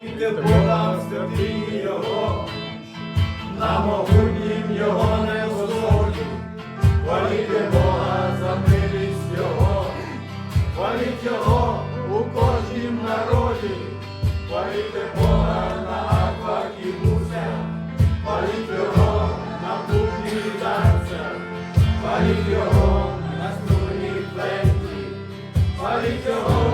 Ти була в серді його, на могутнім його не злоді, хваліти Бога за милість Його, хваліть Його у кожнім народі, хваліти Бога на аквах і гусях, хваліть Його на кухні і хваліть Його на струнній плеті, хваліть Його.